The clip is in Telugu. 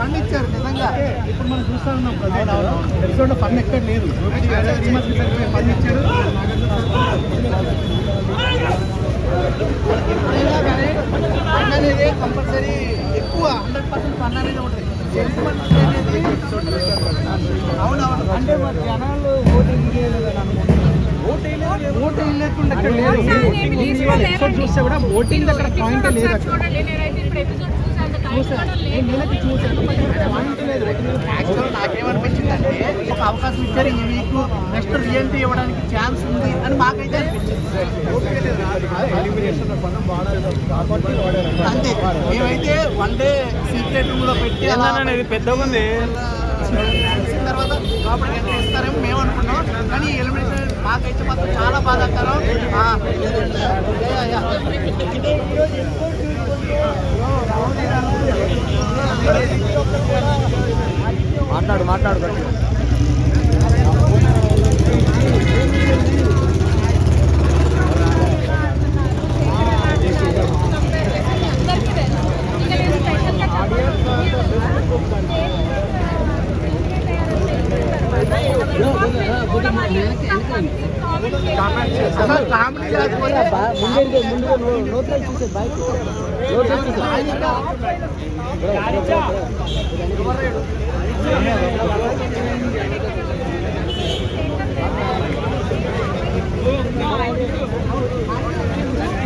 ఫండ్ ఇచ్చారు నిజంగా. ఇప్పుడు మనం చూస్తా ఉన్నాం ఎపిసోడ్ ఫన్ ఎక్కడ లేదు. ఎప్పుడైనా కానీ ఫండ్ అనేది కంపల్సరీ ఎక్కువ హండ్రెడ్ పర్సెంట్ ఫండ్ అనేది ఉంటుంది అవునవును. అంటే మరి జనాలు ఓటింగ్ ఓటింగ్ లేకుండా లేదు చూస్తే కూడా ఓటింగ్ అక్కడ పాయింట్ లేదు అక్కడ నేనైతే చూసాను యాక్చువల్ అంటే ఒక అవకాశం ఇచ్చారు ఈ వీక్ నెక్స్ట్ రియంట్రీ ఇవ్వడానికి ఛాన్స్ ఉంది అని మాకైతే అనిపించింది అంతే మేమైతే వన్ డే సీక్రెట్ రూమ్లో పెట్టి అనేది పెద్దగా ఉంది తర్వాత లోపలికి ఎంత ఇస్తారేమో మేము అనుకున్నాం కానీ ఎలిమినేషన్ మాకైతే మాత్రం చాలా బాధాకరం మాట్లాడు మాట్లాడు గట్టి అందరికీ తెలుసు ఇక నేను స్పెషల్గా అసలు కామెడీ